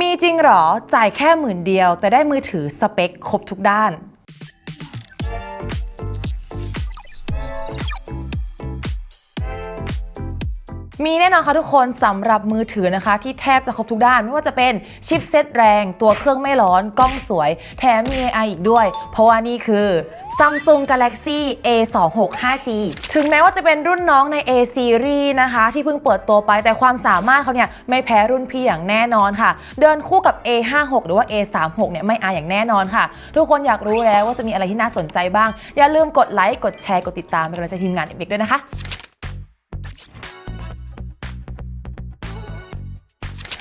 มีจริงเหรอ จ่ายแค่หมื่นเดียว แต่ได้มือถือสเปคครบทุกด้าน มีแน่นอนค่ะทุกคนสำหรับมือถือนะคะ ที่แทบจะครบทุกด้าน ไม่ว่าจะเป็นชิปเซตแรง ตัวเครื่องไม่ร้อน กล้องสวย แถมมี AI อีกด้วย เพราะว่านี่คือ Samsung Galaxy A26 5G ถึงแม้ว่าจะเป็นรุ่นน้องใน A Series นะคะ ที่เพิ่งเปิดตัวไปแต่ความสามารถเขาเนี่ยไม่แพ้รุ่นพี่อย่างแน่นอนค่ะ เดินคู่กับ A56 หรือว่า A36 เนี่ยไม่อายอย่างแน่นอนค่ะ ทุกคนอยากรู้แล้วว่าจะมีอะไรที่น่าสนใจบ้าง อย่าลืมกดไลค์กดแชร์กดติดตามเป็นกำลังใจทีมงานเด็กด้วยนะคะ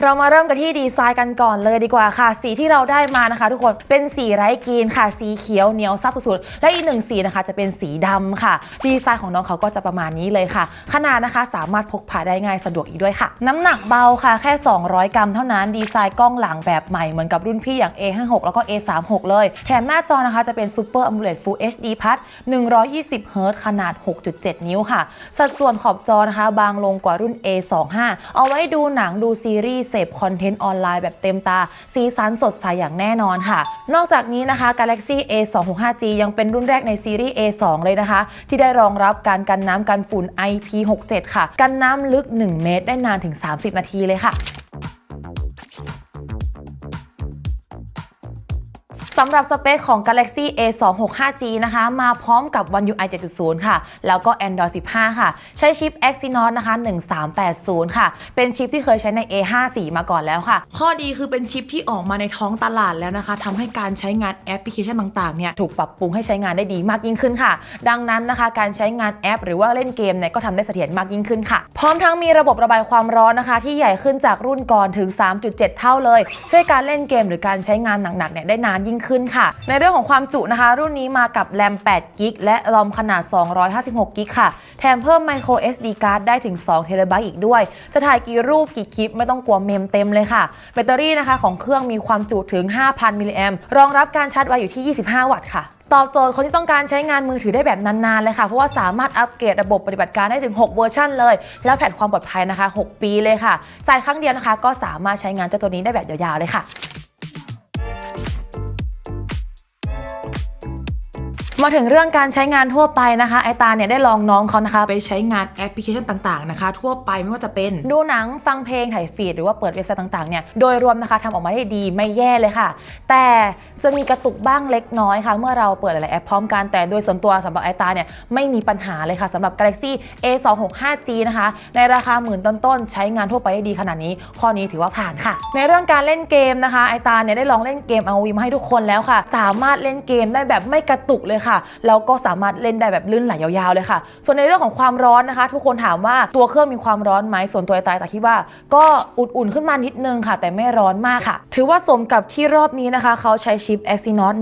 เรามาเริ่มกันที่ดีไซน์กันก่อนเลยดีกว่าค่ะ สีที่เราได้มานะคะ ทุกคนเป็นสีไร้กรีนค่ะ สีเขียวเหนียวซับสุดๆและอีกหนึ่งสีนะคะ จะเป็นสีดำค่ะ ดีไซน์ของน้องเขาก็จะประมาณนี้เลยค่ะ ขนาดนะคะสามารถพกพาได้ง่ายสะดวกอีกด้วยค่ะ น้ำหนักเบาค่ะแค่ 200 กรัมเท่านั้นดีไซน์กล้องหลังแบบใหม่เหมือนกับรุ่นพี่อย่าง A56 แล้วก็ A36 เลยแถมหน้าจอนะคะจะเป็น Super AMOLED Full HD Plus 120 Hz ขนาด 6.7 นิ้วค่ะ สัดส่วนขอบจอนะคะ บางลงกว่ารุ่น A25 เอาไว้ดูหนังดูซีรีส์เสพคอนเทนต์ออนไลน์แบบเต็มตา สีสันสดใสอย่างแน่นอนค่ะ นอกจากนี้นะคะ Galaxy A265G ยังเป็นรุ่นแรกในซีรีส์ A2 เลยนะคะ ที่ได้รองรับการกันน้ำกันฝุ่น IP67 ค่ะ กันน้ำลึก 1 เมตร ได้นานถึง 30 นาทีเลยค่ะ สำหรับสเปคของ Galaxy A265G นะคะ มาพร้อมกับ One UI 7.0 ค่ะ แล้วก็ Android 15 ค่ะ ใช้ชิป Exynos นะคะ 1380 ค่ะ เป็นชิปที่เคยใช้ใน A54 มาก่อนแล้วค่ะ ข้อดีคือเป็นชิปที่ออกมาในท้องตลาดแล้วนะคะทำให้การใช้งานแอปพลิเคชันต่างๆ เนี่ย ถูกปรับปรุงให้ใช้งานได้ดีมากยิ่งขึ้นค่ะ ดังนั้นนะคะ การใช้งานแอป หรือว่าเล่นเกมเนี่ยก็ทำได้เสถียรมากยิ่งขึ้นค่ะ พร้อมทั้งมีระบบระบายความร้อนนะคะ ที่ใหญ่ขึ้นจากรุ่นก่อนถึง 3.7 เท่าเลยช่วยการเล่นเกมหรือการใช้งานหนักๆ เนี่ยได้นานยิ่งขึ้นค่ะ ในเรื่องของความจุนะคะ รุ่นนี้มากับแรม8กิกและรอมขนาด 256กิกค่ะ แถมเพิ่ม micro SD card ได้ถึง2 t b อีกด้วย จะถ่ายกี่รูปกี่คลิปไม่ต้องกลัวเมมเต็มเลยค่ะ แบตเตอรี่นะคะของเครื่องมีความจุถึง 5,000 มิลลิแอมรองรับการชาร์จไวอยู่ที่ 25 วัตต์ค่ะตอบโจทย์คนที่ต้องการใช้งานมือถือได้แบบนานๆเลยค่ะ เพราะว่าสามารถอัปเกรดระบบปฏิบัติการได้ถึง 6 เวอร์ชันเลย แล้วแผนความปลอดภัยนะคะ 6 ปีเลยค่ะ จ่ายครั้งเดียวนะคะ ก็สามารถใช้งานเจ้าตัวนี้ได้แบบยาวๆเลยค่ะ มาถึงเรื่องการใช้งานทั่วไปนะคะไอตาเนี่ยได้ลองน้องเขานะคะ ไปใช้งานแอปพลิเคชันต่างๆนะคะ ทั่วไปไม่ว่าจะเป็นดูหนังฟังเพลงถ่ายฟีดหรือว่าเปิดเว็บไซต์ต่างๆเนี่ยโดยรวมนะคะทำออกมาได้ดีไม่แย่เลยค่ะ แต่จะมีกระตุกบ้างเล็กน้อยค่ะ เมื่อเราเปิดหลายๆแอปพร้อมกันแต่โดยส่วนตัวสำหรับไอตาเนี่ยไม่มีปัญหาเลยค่ะสำหรับ Galaxy A265G นะคะ ในราคาหมื่นต้นๆใช้งานทั่วไปได้ดีขนาดนี้ ข้อนี้ถือว่าผ่านค่ะ ในเรื่องการเล่นเกมนะคะไอตาเนี่ยได้ลองเล่นเกม ROV มาให้ทุกคนแล้วค่ะ สามารถเล่นเกมได้แบบไม่กระตุกเลยค่ะแล้วก็สามารถเล่นได้แบบลื่นไหลยาวๆเลยค่ะ ส่วนในเรื่องของความร้อนนะคะ ทุกคนถามว่าตัวเครื่องมีความร้อนไหมส่วนตัวไอตายแต่คิดว่าก็อุ่นๆขึ้นมานิดนึงค่ะ แต่ไม่ร้อนมากค่ะ ถือว่าสมกับที่รอบนี้นะคะ เขาใช้ชิป Exynos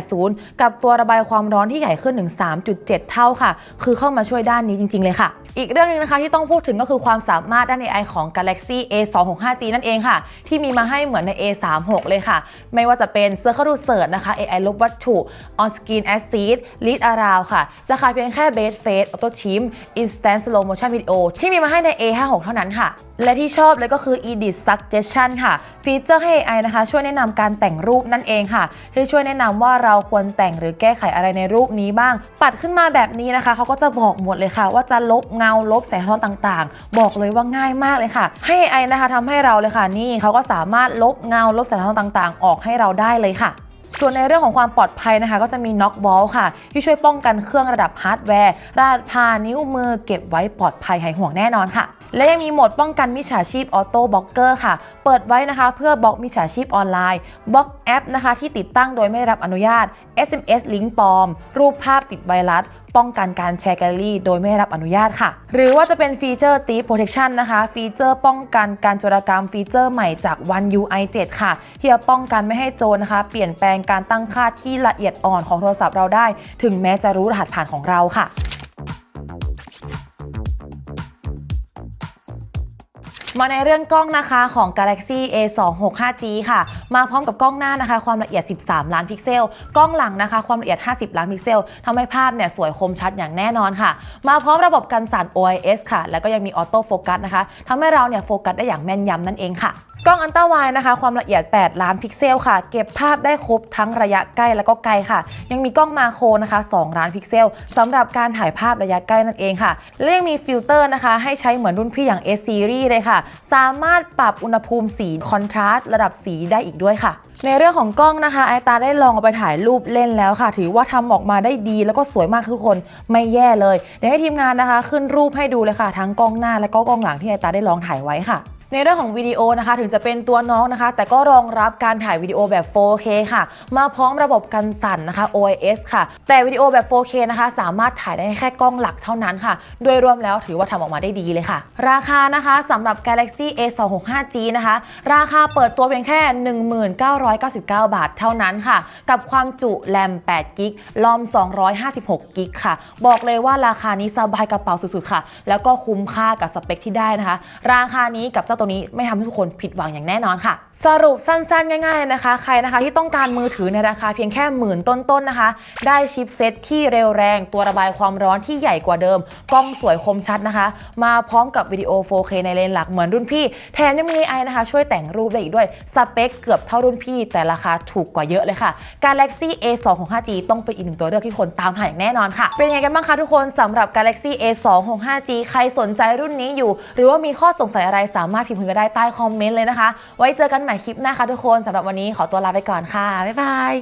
1380 กับตัวระบายความร้อนที่ใหญ่ขึ้นถึง3.7 เท่าค่ะ คือเข้ามาช่วยด้านนี้จริง ๆเลยค่ะ อีกเรื่องหนึงนะคะที่ต้องพูดถึงก็คือความสามารถด้าน AI ของ Galaxy A265G นั่นเองค่ะ ที่มีมาให้เหมือนใน A36 เลยค่ะ ไม่ว่าจะเป็น Circle to Search นะคะ AI ลบวัตถุ On Screen Assist Lead Around ค่ะ จะขายเพียงแค่ Base Face Auto Trim Instant Slow Motion Video ที่มีมาให้ใน A56 เท่านั้นค่ะ และที่ชอบเลยก็คือ Edit Suggestion ค่ะ ฟีเจอร์ให้ AI นะคะ ช่วยแนะนำการแต่งรูปนั่นเองค่ะที่ช่วยแนะนำว่าเราควรแต่งหรือแก้ไขอะไรในรูปนี้บ้าง ปัดขึ้นมาแบบนี้นะคะเขาก็จะบอกหมดเลยค่ะ ว่าจะลบเงาลบแสงสะท้อนต่างๆ บอกเลยว่าง่ายมากเลยค่ะ ให้ AI นะคะทำให้เราเลยค่ะนี่เขาก็สามารถลบเงาลบแสงสะท้อนต่างๆ ออกให้เราได้เลยค่ะ ส่วนในเรื่องของความปลอดภัยนะคะ ก็จะมีน็อกบอลค่ะ ที่ช่วยป้องกันเครื่องระดับฮาร์ดแวร์ราดพานิ้วมือเก็บไว้ปลอดภัยหายห่วงแน่นอนค่ะ และยังมีโหมดป้องกันมิจฉาชีพออโต้บล็อกเกอร์ค่ะ เปิดไว้นะคะ เพื่อบล็อกมิจฉาชีพออนไลน์บล็อกแอปนะคะ ที่ติดตั้งโดยไม่ได้รับอนุญาต SMS ลิงก์ปลอม รูปภาพติดไวรัส ป้องกันการแชร์แกลลี่ โดยไม่ได้รับอนุญาตค่ะ หรือว่าจะเป็นฟีเจอร์ Thief Protection นะคะ ฟีเจอร์ป้องกันการโจรกรรมฟีเจอร์ใหม่จาก One UI 7 ค่ะที่จะป้องกันไม่ให้โจรนะคะ เปลี่ยนแปลงการตั้งค่าที่ละเอียดอ่อนของโทรศัพท์เราได้ ถึงแม้จะรู้รหัสผ่านของเราค่ะ มาในเรื่องกล้องนะคะของ Galaxy A265G ค่ะ มาพร้อมกับกล้องหน้านะคะ ความละเอียด 13 ล้านพิกเซล กล้องหลังนะคะ ความละเอียด 50 ล้านพิกเซลทำให้ภาพเนี่ยสวยคมชัดอย่างแน่นอนค่ะ มาพร้อมระบบกันสั่น OIS ค่ะ แล้วก็ยังมีออโต้โฟกัสนะคะทำให้เราเนี่ยโฟกัสได้อย่างแม่นยำนั่นเองค่ะ กล้องอันต้าไวนะคะ ความละเอียด 8 ล้านพิกเซลค่ะ เก็บภาพได้ครบทั้งระยะใกล้แล้วก็ไกลค่ะ ยังมีกล้องมาโครนะคะ 2 ล้านพิกเซลสำหรับการถ่ายภาพระยะใกล้นั่นเองค่ะ และยังมีฟิลเตอร์นะคะ ให้ใช้เหมือนรุ่นพี่อย่าง S Series เลยค่ะ สามารถปรับอุณหภูมิสีคอนทราสต์ระดับสีได้อีกด้วยค่ะ ในเรื่องของกล้องนะคะไอตาได้ลองเอาไปถ่ายรูปเล่นแล้วค่ะ ถือว่าทำออกมาได้ดีแล้วก็สวยมากทุกคนไม่แย่เลยเดี๋ยวให้ทีมงานนะคะ ขึ้นรูปให้ดูเลยค่ะ ทั้งกล้องหน้าและก็กล้องหลังที่ไอตาได้ลองถ่ายไว้ค่ะ ในเรื่องของวิดีโอนะคะถึงจะเป็นตัวน้องนะคะ แต่ก็รองรับการถ่ายวิดีโอแบบ 4K ค่ะ มาพร้อมระบบกันสั่นนะคะ OIS ค่ะ แต่วิดีโอแบบ 4K นะคะ สามารถถ่ายได้แค่กล้องหลักเท่านั้นค่ะ โดยรวมแล้วถือว่าทำออกมาได้ดีเลยค่ะ ราคานะคะสำหรับ Galaxy A265G นะคะ ราคาเปิดตัวเพียงแค่ 1999 บาทเท่านั้นค่ะ กับความจุแรม8กิกลอม 256กิกค่ะ บอกเลยว่าราคานี้สบายกระเป๋าสุดๆค่ะ แล้วก็คุ้มค่ากับสเปคที่ได้นะคะ ราคานี้กับเจ้าตัวนี้ไม่ทำให้ทุกคนผิดหวังอย่างแน่นอนค่ะ สรุปสั้นๆ ง่ายๆนะคะ ใครนะคะที่ต้องการมือถือในราคาเพียงแค่หมื่นต้นๆนะคะ ได้ชิปเซ็ตที่เร็วแรง ตัวระบายความร้อนที่ใหญ่กว่าเดิม กล้องสวยคมชัดนะคะ มาพร้อมกับวิดีโอ 4K ในเลนส์หลักเหมือนรุ่นพี่ แถมยังมี AI นะคะ ช่วยแต่งรูปได้อีกด้วย สเปคเกือบเท่ารุ่นพี่ แต่ราคาถูกกว่าเยอะเลยค่ะ Galaxy A265G ต้องเป็นอีกหนึ่งตัวเลือกที่คนตามหาอย่างแน่นอนค่ะ เป็นยังไงกันบ้างคะทุกคนสำหรับ Galaxy A265G ใครสนใจรุ่นนี้อยู่ หรือว่ามีข้อสงสัยอะไรสามารถพิมพ์ก็ได้ใต้คอมเมนต์เลยนะคะ ไว้เจอกันใหม่คลิปหน้าค่ะทุกคนสำหรับวันนี้ขอตัวลาไปก่อนค่ะบ๊ายบาย